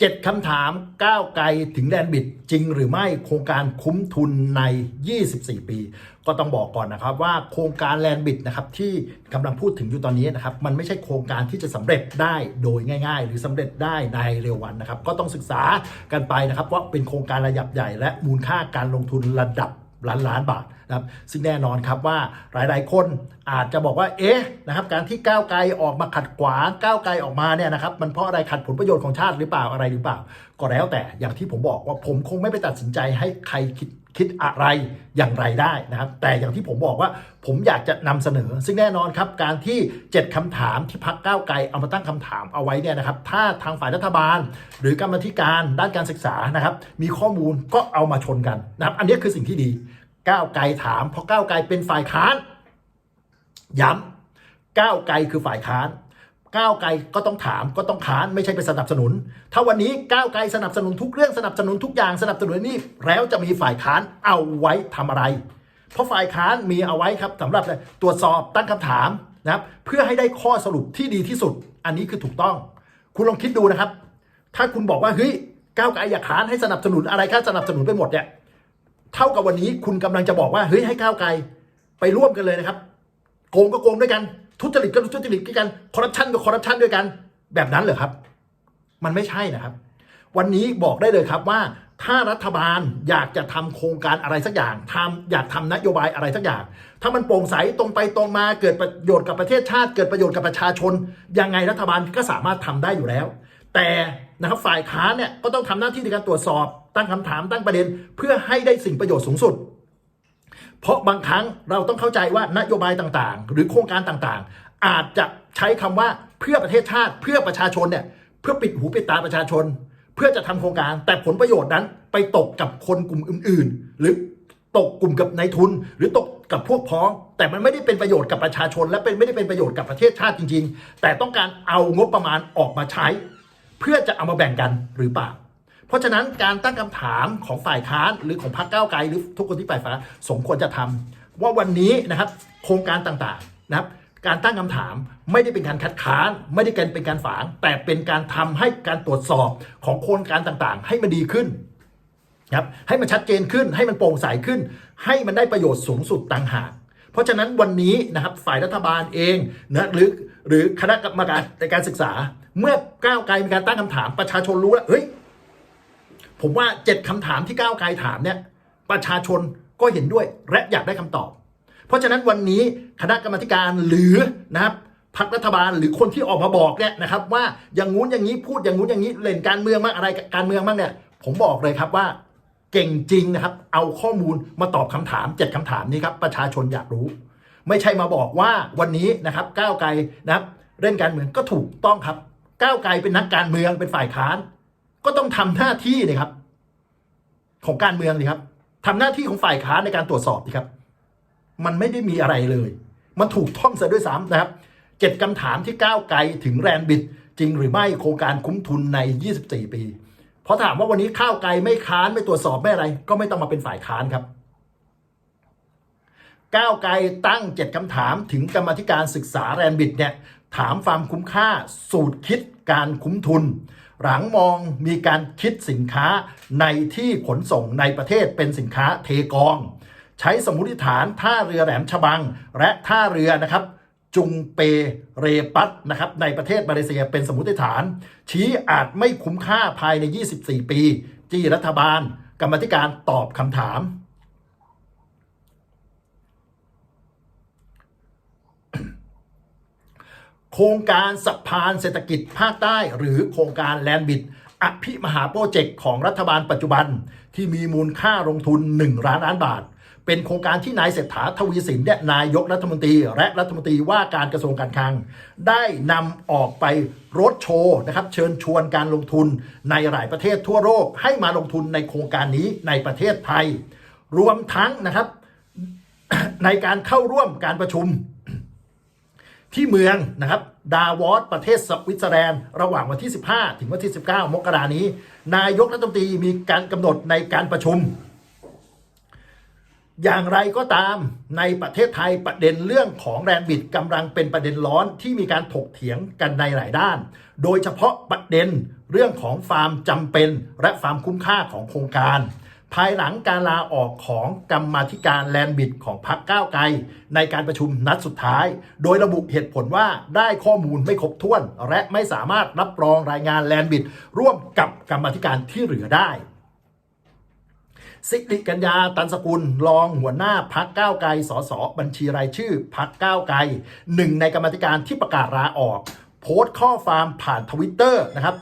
เจ็ดคำถามก้าวไกลถึงแดนบิดจริงหรือไม่โครงการคุ้มทุนใน 24 ปี ก็ต้องบอกก่อนนะครับว่าโครงการแลนบิดนะครับที่กำลังพูดถึงอยู่ตอนนี้นะครับมันไม่ใช่โครงการที่จะสำเร็จได้โดยง่าย ๆ หรือสำเร็จได้ในเร็ววันนะครับ ก็ต้องศึกษากันไปนะครับว่าเป็นโครงการระดับใหญ่และมูลค่าการลงทุนระดับ ล้านล้านบาทนะครับซึ่งแน่นอนครับว่าหลาย ๆ คนอาจจะบอกว่าเอ๊ะนะครับการที่ก้าวไกลออกมาขัดขวางก้าวไกลออกมาเนี่ยนะครับมันเพราะอะไรขัดผลประโยชน์ของชาติหรือเปล่าอะไรหรือเปล่า ก็แล้วแต่อย่างที่ผมบอกว่าผมคงไม่ไปตัดสินใจให้ใครคิด คิดอะไรอย่างไรได้นะครับ แต่อย่างที่ผมบอกว่าผมอยากจะนำเสนอ ซึ่งแน่นอนครับการที่ 7คำถามที่พักก้าวไกลเอามาตั้งคำถามเอาไว้เนี่ยนะครับ ถ้าทางฝ่ายรัฐบาล หรือกรรมธิการด้านการศึกษานะครับ มีข้อมูลก็เอามาชนกันนะครับ อันนี้คือสิ่งที่ดีก้าวไกลถามเพราะก้าวไกลเป็นฝ่ายค้าน ย้ำก้าวไกลคือฝ่ายค้าน ก้าวไกลก็ต้องถามก็ต้องค้านไม่ใช่ไปสนับสนุน ถ้าวันนี้ก้าวไกลสนับสนุนทุกเรื่องสนับสนุนทุกอย่างสนับสนุนนี่แล้วจะมีฝ่ายค้านเอาไว้ทำอะไร เพราะฝ่ายค้านมีเอาไว้ครับสำหรับตรวจสอบตั้งคำถามนะครับเพื่อให้ได้ข้อสรุปที่ดีที่สุด อันนี้คือถูกต้อง คุณลองคิดดูนะครับ ถ้าคุณบอกว่าเฮ้ยก้าวไกลอยากค้านให้สนับสนุนอะไรก็สนับสนุนไปหมดเนี่ยเท่ากับวันนี้คุณกำลังจะบอกว่าเฮ้ยให้ก้าวไกลไปร่วมกันเลยนะครับ โกงก็โกงด้วยกัน ทุจริตก็ทุจริตด้วยกันคอร์รัปชันก็คอร์รัปชันด้วยกัน แบบนั้นเหรอครับ มันไม่ใช่นะครับ วันนี้บอกได้เลยครับว่าถ้ารัฐบาลอยากจะทำโครงการอะไรสักอย่างทำอยากทำนโยบายอะไรสักอย่าง ถ้ามันโปร่งใสตรงไปตรงมาเกิดประโยชน์กับประเทศชาติ เกิดประโยชน์กับประชาชน ยังไงรัฐบาลก็สามารถทำได้อยู่แล้ว แต่นะครับฝ่ายค้านเนี่ยก็ต้องทำหน้าที่ในการตรวจสอบ ตั้งคำถามตั้งประเด็น เพื่อให้ได้สิ่งประโยชน์สูงสุด เพราะบางครั้งเราต้องเข้าใจว่านโยบายต่างๆ หรือโครงการต่างๆ อาจจะใช้คำว่าเพื่อประเทศชาติเพื่อประชาชนเนี่ยเพื่อปิดหูปิดตาประชาชน เพื่อจะทำโครงการ แต่ผลประโยชน์นั้นไปตกกับคนกลุ่มอื่น ๆ หรือตกกลุ่มกับนายทุน หรือตกกับพวกพ้อง แต่มันไม่ได้เป็นประโยชน์กับประชาชน และเป็นไม่ได้เป็นประโยชน์กับประเทศชาติจริง ๆ แต่ต้องการเอางบประมาณออกมาใช้ เพื่อจะเอามาแบ่งกันหรือเปล่า เพราะฉะนั้นการตั้งคำถามของฝ่ายค้านหรือของพรรคก้าวไกลหรือทุกคนที่ฝ่ายฟ้าสมควรจะทำว่าวันนี้นะครับโครงการต่างๆนะครับการตั้งคำถามไม่ได้เป็นการคัดค้าน ไม่ได้เป็นการฝาง แต่เป็นการทำให้การตรวจสอบของโครงการต่างๆ ให้มันดีขึ้นครับให้มันชัดเจนขึ้นให้มันโปร่งใสขึ้น ให้มันได้ประโยชน์สูงสุดต่างหาก เพราะฉะนั้นวันนี้นะครับฝ่ายรัฐบาลเองนะหรือหรือคณะกรรมการในการศึกษา เมื่อก้าวไกลมีการตั้งคำถามประชาชนรู้แล้วเฮ้ย ผมว่าเจ็ดคำถามที่ก้าวไกลถามเนี่ยประชาชนก็เห็นด้วยและอยากได้คำตอบ เพราะฉะนั้นวันนี้คณะกรรมการหรือนะครับพรรครัฐบาลหรือคนที่ออกมาบอกเนี่ยนะครับ ว่าอย่างงู้นอย่างนี้พูดอย่างงู้นอย่างนี้เล่นการเมืองมากอะไรการเมืองมากเนี่ย ผมบอกเลยครับว่าเก่งจริงนะครับ เอาข้อมูลมาตอบคำถามเจ็ดคำถามนี้ครับประชาชนอยากรู้ ไม่ใช่มาบอกว่าวันนี้นะครับก้าวไกลนะครับเล่นการเมืองก็ถูกต้องครับ ก้าวไกลเป็นนักการเมืองเป็นฝ่ายค้าน ก็ต้องทำหน้าที่เลยครับ ของการเมืองเลยครับทำหน้าที่ของฝ่ายค้านในการตรวจสอบดีครับ มันไม่ได้มีอะไรเลย มันถูกท่องซะด้วยซ้ำนะครับเจ็ดคำถามที่ก้าวไกลถึงแรนบิดจริงหรือไม่โครงการคุ้มทุนใน 24 ปี เพราะถามว่าวันนี้ข้าวไกลไม่ค้านไม่ตรวจสอบไม่อะไร ก็ไม่ต้องมาเป็นฝ่ายค้านครับ ก้าวไกลตั้งเจ็ดคำถามถึงกรรมธิการศึกษาแรนบิดเนี่ย ถามความคุ้มค่าสูตรคิดการคุ้มทุน หลังมองมีการคิดสินค้าในที่ขนส่งในประเทศเป็นสินค้าเทกอง ใช้สมมติฐานท่าเรือแหลมฉบัง และท่าเรือนะครับจุงเปเรปัตนะครับในประเทศมาเลเซียเป็นสมมติฐาน ชี้อาจไม่คุ้มค่าภายใน 24 ปี ที่รัฐบาล กรรมธิการตอบคำถาม โครงการสะพานเศรษฐกิจภาคใต้ หรือโครงการแลนบิดอภิมหาโปรเจกต์ของรัฐบาลปัจจุบัน ที่มีมูลค่าลงทุน 1 ล้านล้านบาท เป็นโครงการที่นายเศรษฐาทวีสินและนายกรัฐมนตรี และรัฐมนตรีว่าการกระทรวงการคลัง ได้นำออกไปรถโชว์นะครับเชิญชวนการลงทุนในหลายประเทศทั่วโลกให้มาลงทุนในโครงการนี้ในประเทศไทย รวมทั้งนะครับในการเข้าร่วมการประชุม ที่เมืองนะครับดาวอสประเทศสวิตเซอร์แลนด์ระหว่างวันที่ 15 ถึงวันที่ 19 มกรานี้ นายกรัฐมนตรีมีการกำหนดในการประชุม อย่างไรก็ตามในประเทศไทยประเด็นเรื่องของแรนบิดกำลังเป็นประเด็นร้อนที่มีการถกเถียงกันในหลายด้าน โดยเฉพาะประเด็นเรื่องของฟาร์มจำเป็น และฟาร์มคุ้มค่าของโครงการ ภายหลังการลาออกของกรรมาธิการแลนบิดของพรรคก้าวไกล ในการประชุมนัดสุดท้าย โดยระบุเหตุผลว่าได้ข้อมูลไม่ครบถ้วน และไม่สามารถรับรองรายงานแลนบิด ร่วมกับกรรมาธิการที่เหลือได้สิริกัญญาตันสกุลรองหัวหน้าพักก้าวไกลสสบัญชีรายชื่อพักก้าวไกลหนึ่งในกรรมธิการที่ประกาศลาออก โพสต์ข้อความผ่านทวิตเตอร์นะครับ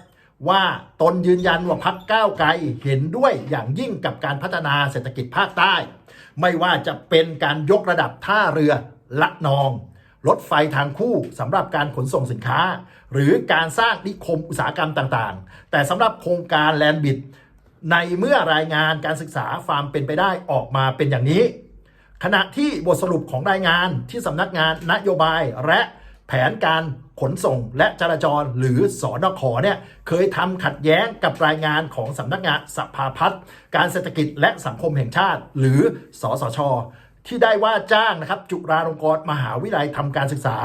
ว่าตนยืนยันว่าพักก้าวไกลเห็นด้วยอย่างยิ่งกับการพัฒนาเศรษฐกิจภาคใต้ ไม่ว่าจะเป็นการยกระดับท่าเรือละนองรถไฟทางคู่สำหรับการขนส่งสินค้า หรือการสร้างนิคมอุตสาหกรรมต่างๆ แต่สำหรับโครงการแลนบิด ในเมื่อรายงานการศึกษาฟามเป็นไปได้ออกมาเป็นอย่างนี้ ขณะที่บทสรุปของรายงานที่สำนักงานนโยบายและแผนการ ขนส่งและจราจรหรือสอนขเนี่ยเคยทำขัดแย้งกับรายงานของสำนักงานสภาพัฒน์การเศรษฐกิจและสังคมแห่งชาติ หรือสสช ที่ได้ว่าจ้างนะครับจุฬาลงกรณ์มหาวิทยาลัยทำการศึกษา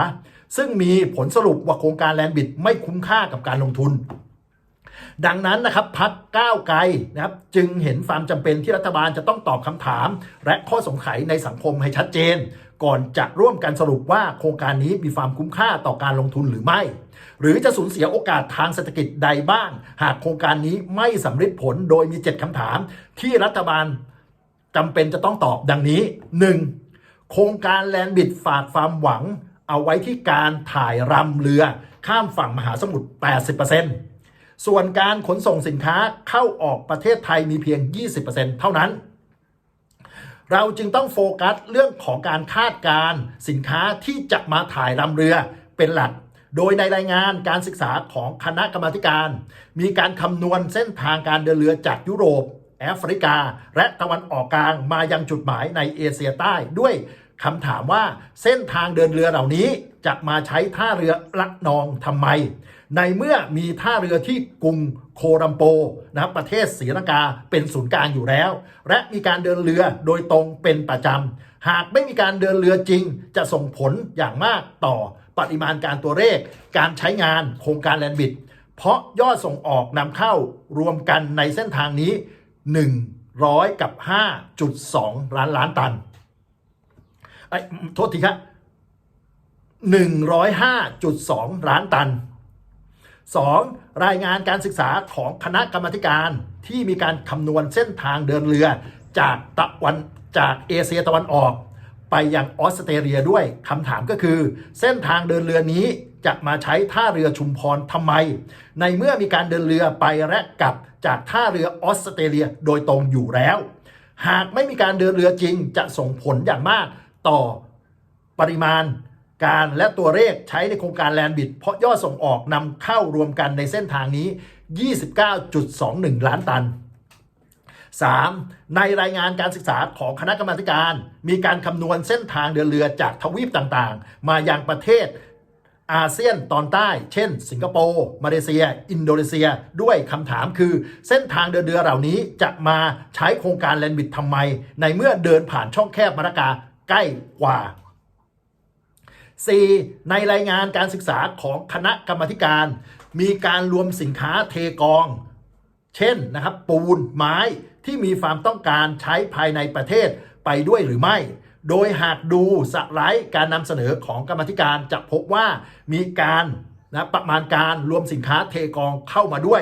ซึ่งมีผลสรุปว่าโครงการแลนบิดไม่คุ้มค่ากับการลงทุนดังนั้นนะครับพักก้าวไกลนะครับจึงเห็นความจำเป็นที่รัฐบาลจะต้องตอบคำถาม และข้อสงสัยในสังคมให้ชัดเจน ก่อนจะร่วมกันสรุปว่าโครงการนี้มีความคุ้มค่าต่อการลงทุนหรือไม่ หรือจะสูญเสียโอกาสทางเศรษฐกิจใดบ้าง หากโครงการนี้ไม่สำเร็จผลโดยมี 7คำถาม ที่รัฐบาลจำเป็นจะต้องตอบดังนี้ 1. โครงการแลนบิดฝากความหวัง เอาไว้ที่การถ่ายรำเรือข้ามฝั่งมหาสมุทร 80%ส่วนการขนส่งสินค้าเข้าออกประเทศไทยมีเพียง 20%เท่านั้น เราจึงต้องโฟกัสเรื่องของการคาดการสินค้าที่จะมาถ่ายลำเรือเป็นหลัก โดยในรายงานการศึกษาของคณะกรรมาการ มีการคำนวณเส้นทางการเดินเรือจากยุโรป แอฟริกา และตะวันออกกลางมายังจุดหมายในเอเชียใต้ด้วยคำถามว่าเส้นทางเดินเรือเหล่านี้ จะมาใช้ท่าเรือละนองทำไม ในเมื่อมีท่าเรือที่กรุงโคลัมโปนะครับประเทศศรีลังกาเป็นศูนย์กลางอยู่แล้ว และมีการเดินเรือโดยตรงเป็นประจำ หากไม่มีการเดินเรือจริง จะส่งผลอย่างมากต่อปริมาณการตัวเลข การใช้งานโครงการแลนบิด เพราะยอดส่งออกนำเข้ารวมกันในเส้นทางนี้ 100 กับ 5.2 ล้านล้านตันไอ้โทษทีครับ 105.2 ล้านตัน 2. รายงานการศึกษาของคณะกรรมการที่มีการคำนวณเส้นทางเดินเรือ จากตะวันจากเอเชียตะวันออก ไปยังออสเตรเลียด้วยคำถามก็คือ เส้นทางเดินเรือนี้จะมาใช้ท่าเรือชุมพรทำไม ในเมื่อมีการเดินเรือไปและกลับจากท่าเรือออสเตรเลียโดยตรงอยู่แล้ว หากไม่มีการเดินเรือจริงจะส่งผลอย่างมากต่อปริมาณ การและตัวเลขใช้ในโครงการแลนบิด เพราะยอดส่งออกนำเข้ารวมกันในเส้นทางนี้ 29.21 ล้านตัน 3. ในรายงานการศึกษาของคณะกรรมาการ มีการคำนวณเส้นทางเดินเรือจากทวีปต่างๆ มายังประเทศอาเซียนตอนใต้ เช่น สิงคโปร์ มาเลเซีย อินโดนีเซีย ด้วยคำถามคือ เส้นทางเดินเรือเหล่านี้จะมาใช้โครงการแลนบิดทำไม ในเมื่อเดินผ่านช่องแคบมาลากาใกล้กว่า 4. ในรายงานการศึกษาของคณะกรรมการ มีการรวมสินค้าเทกอง เช่นนะครับปูนไม้ที่มีความต้องการใช้ภายในประเทศไปด้วยหรือไม่ โดยหากดูสไลด์การนำเสนอของกรรมธิการจะพบว่ามีการนะประมาณการรวมสินค้าเทกองเข้ามาด้วย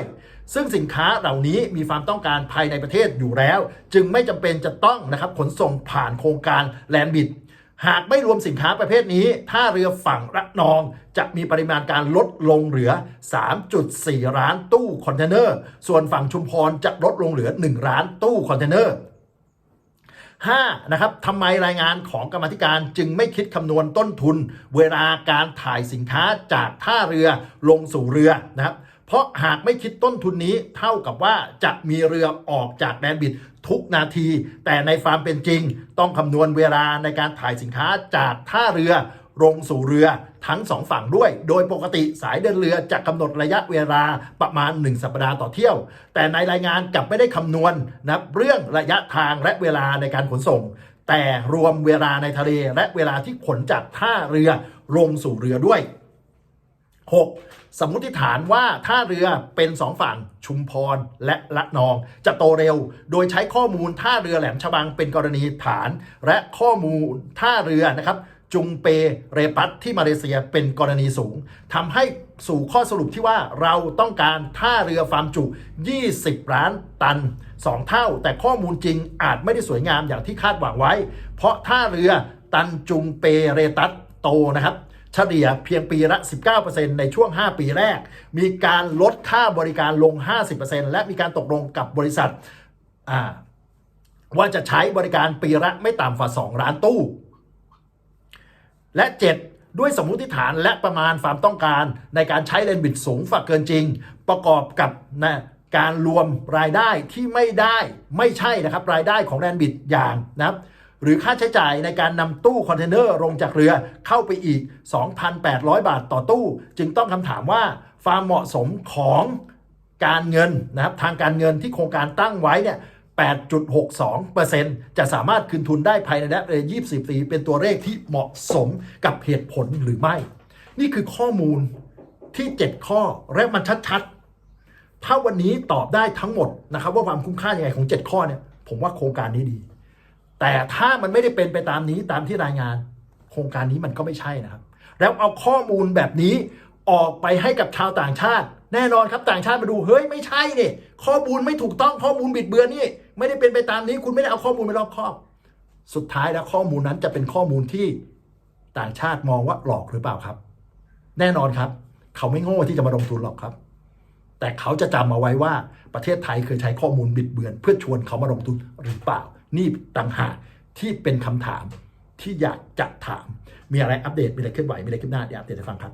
ซึ่งสินค้าเหล่านี้มีความต้องการภายในประเทศอยู่แล้ว จึงไม่จำเป็นจะต้องนะครับขนส่งผ่านโครงการแลนบิด หากไม่รวมสินค้าประเภทนี้ถ้าเรือฝั่งระนองจะมีปริมาณการลดลงเหลือ 3.4ล้านตู้คอนเทนเนอร์ ส่วนฝั่งชุมพรจะลดลงเหลือ1ล้านตู้คอนเทนเนอร์ 5. นะครับทำไมรายงานของกรรมธิการจึงไม่คิดคำนวณต้นทุน เวลาการถ่ายสินค้าจากท่าเรือลงสู่เรือนะครับ เพราะหากไม่คิดต้นทุนนี้เท่ากับว่าจะมีเรือออกจากแดนบิดทุกนาที แต่ในฟาร์มเป็นจริง ต้องคำนวณเวลาในการถ่ายสินค้าจากท่าเรือลงสู่เรือทั้งสองฝั่งด้วย โดยปกติสายเดินเรือจะกำหนดระยะเวลาประมาณ 1 สัปดาห์ต่อเที่ยว แต่ในรายงานกลับไม่ได้คำนวณนะเรื่องระยะทางและเวลาในการขนส่ง แต่รวมเวลาในทะเลและเวลาที่ขนจากท่าเรือลงสู่เรือด้วย 6. สมมุติฐานว่าท่าเรือเป็นสองฝั่งชุมพรและละนอง จะโตเร็ว โดยใช้ข้อมูลท่าเรือแหลมฉบังเป็นกรณีฐาน และข้อมูลท่าเรือนะครับจุงเปเรปัตที่มาเลเซียเป็นกรณีสูงทำให้สู่ข้อสรุปที่ว่าเราต้องการท่าเรือฟาร์มจุ 20 ล้านตัน 2 เท่า แต่ข้อมูลจริงอาจไม่ได้สวยงามอย่างที่คาดหวังไว้ เพราะท่าเรือตันจุงเปเรตัตโตนะครับ เฉลี่ยเพียงปีละ 19%ในช่วง 5 ปีแรก มีการลดค่าบริการลง 50%และมีการตกลงกับบริษัทว่าจะใช้บริการปีละไม่ต่ำกว่า 2 ล้านตู้ และ 7 ด้วยสมมุติฐานและประมาณความต้องการในการใช้เลนบิดสูงฝักเกินจริง ประกอบกับนะการรวมรายได้ที่ไม่ได้ไม่ใช่นะครับรายได้ของแลนบิดอย่างนะครับ หรือค่าใช้จ่ายในการนำตู้คอนเทนเนอร์ลงจากเรือเข้าไปอีก 2,800 บาทต่อตู้ จึงต้องคำถามว่าความเหมาะสมของการเงินนะครับทางการเงินที่โครงการตั้งไว้เนี่ย8.62%จะสามารถคืนทุนได้ภายในระยะ24 ปี เป็นตัวเลขที่เหมาะสมกับเหตุผลหรือไม่ นี่คือข้อมูลที่ 7 ข้อและมันชัดๆ ถ้าวันนี้ตอบได้ทั้งหมดนะครับว่าความคุ้มค่ายังไงของ 7 ข้อเนี่ย ผมว่าโครงการนี้ดี แต่ถ้ามันไม่ได้เป็นไปตามนี้ตามที่รายงาน โครงการนี้มันก็ไม่ใช่นะครับ แล้วเอาข้อมูลแบบนี้ออกไปให้กับชาวต่างชาติ แน่นอนครับต่างชาติมาดูเฮ้ยไม่ใช่เนี่ยข้อมูลไม่ถูกต้องข้อมูลบิดเบือนนี่ ไม่ได้เป็นไปตามนี้ คุณไม่ได้เอาข้อมูลไปรอบคอบ สุดท้ายแล้วข้อมูลนั้นจะเป็นข้อมูลที่ต่างชาติมองว่าหลอกหรือเปล่าครับ แน่นอนครับ เขาไม่โง่ที่จะมาลงทุนหรอกครับ แต่เขาจะจำเอาไว้ว่าประเทศไทยเคยใช้ข้อมูลบิดเบือน เพื่อชวนเขามาลงทุนหรือเปล่า นี่ต่างหากที่เป็นคำถามที่อยากจะถาม มีอะไรอัปเดต มีอะไรเคลื่อนไหว มีอะไรขึ้นหน้าเดี๋ยวอัปเดตให้ฟังครับ